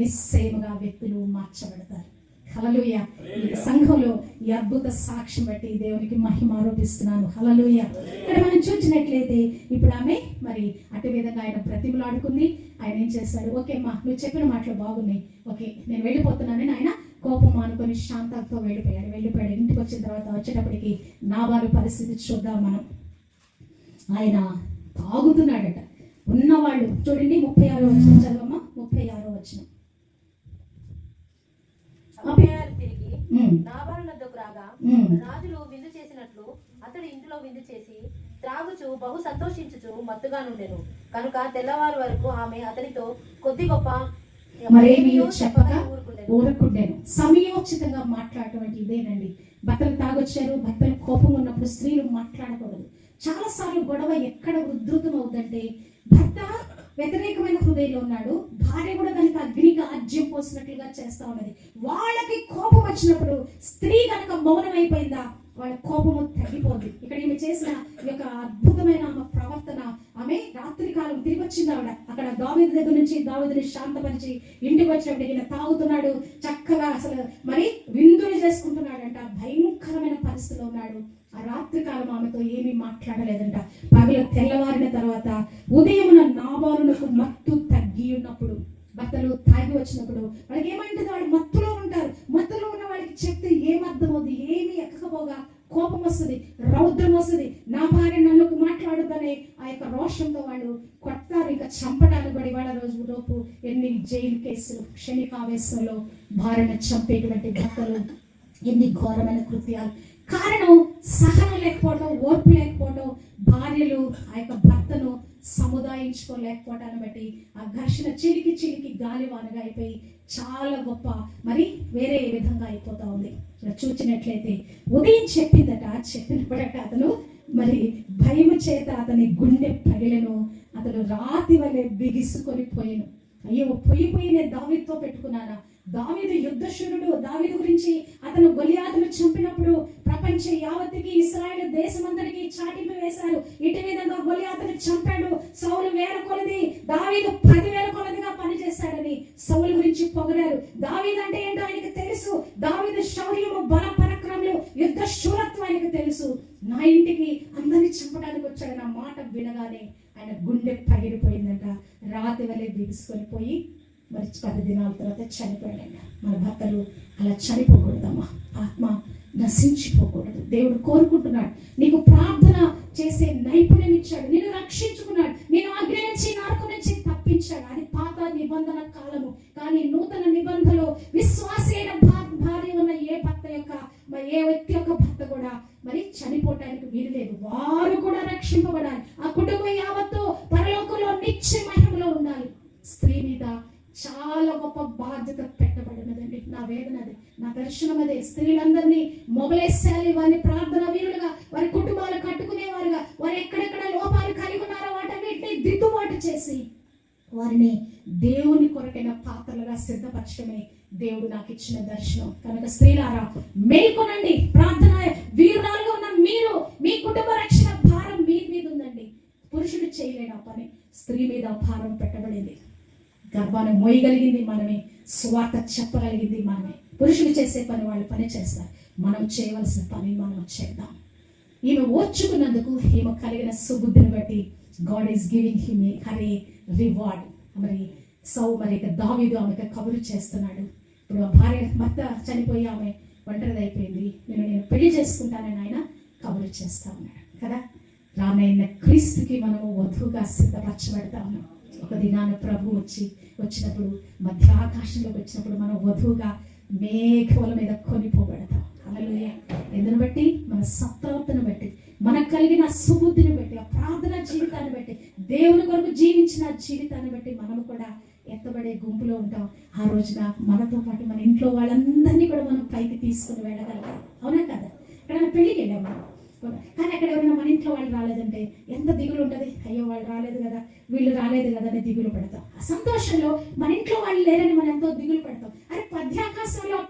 నిశ్చయముగా వ్యక్తులు మార్చబడతారు. హలలుయ సంఘంలో ఈ అద్భుత సాక్ష్యం బట్టి దేవునికి మహిమ ఆరోపిస్తున్నాను. హలలుయ ఇక్కడ మనం చూసినట్లయితే ఇప్పుడు ఆమె మరి అటు విధంగా ఆయన బ్రతిమలాడుకుంది ఆయన ఏం చేస్తాడు? ఓకే మా నువ్వు చెప్పిన మాటలు బాగున్నాయి. ఓకే నేను వెళ్ళిపోతున్నానని ఆయన కోపం అనుకొని శాంతంతో వెళ్ళిపోయాడు. వెళ్ళిపోయాడు. ఇంటికి వచ్చిన తర్వాత వచ్చేటప్పటికి నా వారి పరిస్థితి చూద్దాం మనం. ఆయన తాగుతున్నాడట. ఉన్నవాళ్ళు. చూడండి ముప్పై ఆరో వచ్చిన చదవమ్మా. ముప్పై ఆరో వచ్చిన నాబాలు రాగా. రాజులు విందు చేసినట్లు అతడు ఇంటిలో విందు చేసి త్రాగుచు బహు సంతోషించుచు మత్తుగా నుండెను. కనుక తెల్లవారు వరకు ఆమె అతనితో కొద్ది గొప్ప మరేమీ చెప్పక ఊరుకుండెను. సమయోచితంగా మాట్లాడటం ఇదేనండి. భర్తలు తాగొచ్చారు భర్తలు కోపం ఉన్నప్పుడు స్త్రీలు మాట్లాడకూడదు. చాలా సార్లు గొడవ ఎక్కడ ఉధృతం అవుతుందంటే భర్త వ్యతిరేకమైన హృదయంలో ఉన్నాడు భార్య కూడా దానికి అగ్నికి ఆజ్యం పోసినట్లుగా చేస్తా ఉన్నది. వాళ్ళకి కోపం వచ్చినప్పుడు స్త్రీ కనుక మౌనం అయిపోయిందా? వాళ్ళ కోపము తగ్గిపోద్ది. ఇక్కడ ఈమె చేసిన ఈ యొక్క అద్భుతమైన ఆమె ప్రవర్తన ఆమె రాత్రి కాలం తిరిగి వచ్చింది ఆవిడ. అక్కడ దావేది దగ్గర నుంచి దావేదిని శాంతపరిచి ఇంటికి వచ్చినప్పుడు ఈయన తాగుతున్నాడు. చక్కగా అసలు మరి విందులు చేసుకుంటున్నాడంట. భయంకరమైన పరిస్థితిలో ఉన్నాడు. ఆ రాత్రి కాలం ఆమెతో ఏమీ మాట్లాడలేదంట. పగలు తెల్లవారిన తర్వాత ఉదయమున నాబాలునకు మత్తు తగ్గి ఉన్నప్పుడు భర్తలు తాగి వచ్చినప్పుడు వాళ్ళకి ఏమంటుంది? వాళ్ళు మత్తులో ఉంటారు. మత్తులో వాళ్ళకి చెప్తే ఏమర్థం అవుతుంది ఏమి ఎక్కకపోగా కోపం వస్తుంది రౌద్రం వస్తుంది. నా భార్య నన్ను మాట్లాడదని ఆ యొక్క రోషంతో వాళ్ళు కొడతారు. ఇంకా చంపడానికి కూడా ఇవాళ రోజు లోపు ఎన్ని జైలు కేసులు క్షణికావేశంలో భార్యను చంపేటువంటి భర్తలు ఎన్ని ఘోరమైన కృత్యాలు. కారణం సహనం లేకపోవడం ఓర్పు లేకపోవడం భార్యలు ఆ యొక్క భర్తను సముదాయించుకోలేకపోవటాన్ని బట్టి ఆ ఘర్షణ చిలికి చిలికి గాలివానగా అయిపోయి చాలా గొప్ప మరి వేరే విధంగా అయిపోతా ఉంది. ఇక్కడ చూచినట్లయితే ఉదయం చెప్పిందట చెప్పినప్పుడట అతను మరి భయము చేత అతని గుండె పగిలను అతను రాతి వలె బిగిసుకొని పోయాను. అయ్యో పోయి పోయి నేను దావీదుతో పెట్టుకున్నానా యుద్ధశూరుడు దావిదు గురించి అతను గొలియాతును చంపినప్పుడు ప్రపంచ యావత్తుకి ఇస్రాయేల్ దేశమందరికీ చాటింపు వేశారు. ఇటు విధంగా గొలియాతును చంపాడు. సౌలు వేల కొలది దావీదు పదివేల కొలదిగా పనిచేశాడని సౌలు గురించి పొగడారు. దావీదు అంటే ఏంటో ఆయనకు తెలుసు. దావీదు శౌర్యము బల పరక్రములు యుద్ధ శూరత్వం ఆయనకు తెలుసు. నా ఇంటికి అందరిని చంపడానికి వచ్చాడు. నా మాట వినగానే ఆయన గుండె పగిలిపోయిందంట. రాతి వలె బిగుసుకొని పోయి మరి పది దినాల తర్వాత చనిపోయాడంట. మన భర్తలు అలా చనిపోకూడదమ్మా. ఆత్మ నశించిపోకూడదు. దేవుడు కోరుకుంటున్నాడు. నీకు ప్రార్థన చేసే నైపుణ్యం ఇచ్చాడు. నేను రక్షించుకున్నాడు నేను అగ్ని నుంచి నరకు నుంచి తప్పించాడు అది పాత నిబంధన కాలము. కానీ నూతన నిబంధనలో విశ్వాస అయిన భార్య ఉన్న ఏ భర్త యొక్క ఏ వ్యక్తి యొక్క భర్త కూడా మరి చనిపోవటానికి వీలు లేదు. వా దర్శనం అదే స్త్రీలందరినీ మొబలేసేయాలి వారిని ప్రార్థన వీరులుగా వారి కుటుంబాలు కట్టుకునేవారుగా వారు ఎక్కడెక్కడ లోపాలు కలిగి ఉన్నారో వాటన్నిటిని దిద్దుబాటు చేసి వారిని దేవుని కొరకైన పాత్రలుగా సిద్ధపరచడమే దేవుడు నాకు ఇచ్చిన దర్శనం. కనుక స్త్రీలారా మేల్కొనండి ప్రార్థన వీరురాలుగా ఉన్న మీరు మీ కుటుంబ రక్షణ భారం మీ మీద ఉందండి. పురుషుడు చేయలేని ఆ పని స్త్రీ మీద భారం పెట్టబడింది. గర్భాన్ని మోయగలిగింది మనమే స్వార్థ చెప్పగలిగింది మనమే. పురుషులు చేసే పని వాళ్ళు పని చేస్తారు. మనం చేయవలసిన పని మనం చేద్దాం. ఈమె ఓర్చుకున్నందుకు ఈమె కలిగిన సుబుద్ధిని బట్టి God is giving him here reward మరి సౌ మరి ఇక దావీదు ఆమెకు కబురు చేస్తున్నాడు. ఇప్పుడు భార్య భర్త చనిపోయి ఆమె ఒంటరిది అయిపోయింది నేను నేను పెళ్ళి చేసుకుంటానని ఆయన కబురు చేస్తా ఉన్నాడు. కదా? రానైన క్రీస్తుకి మనము వధువుగా సిద్ధపరచబడతా ఉన్నాం ఒక దినాన ప్రభు వచ్చి వచ్చినప్పుడు మధ్య ఆకాశంలోకి వచ్చినప్పుడు మనం వధువుగా మేఘముల మీద కొనిపోబడతాం. అలలోయ ఎందుని బట్టి? మన సత్ప్రవర్తన బట్టి మనకు కలిగిన సుబుద్ధిని బట్టి ఆ ప్రార్థన జీవితాన్ని బట్టి దేవుని కొరకు జీవించిన జీవితాన్ని బట్టి మనము కూడా ఎత్తబడే గుంపులో ఉంటాం. ఆ రోజున మనతో పాటు మన ఇంట్లో వాళ్ళందరినీ కూడా మనం పైకి తీసుకుని వెళ్ళగలుగుతాం అవునా కదా? ఇక్కడ పెళ్ళికి వెళ్ళాం మనం కానీ అక్కడ ఎవరైనా మన ఇంట్లో వాళ్ళు రాలేదంటే ఎంత దిగులు ఉంటుంది? అయ్యో వాళ్ళు రాలేదు కదా వీళ్ళు రాలేదు కదా అని దిగులు పడతాం. ఆ సంతోషంలో మన ఇంట్లో వాళ్ళు లేరని మనం ఎంతో దిగులు పడతాం. అరే పద్యాకాశంలో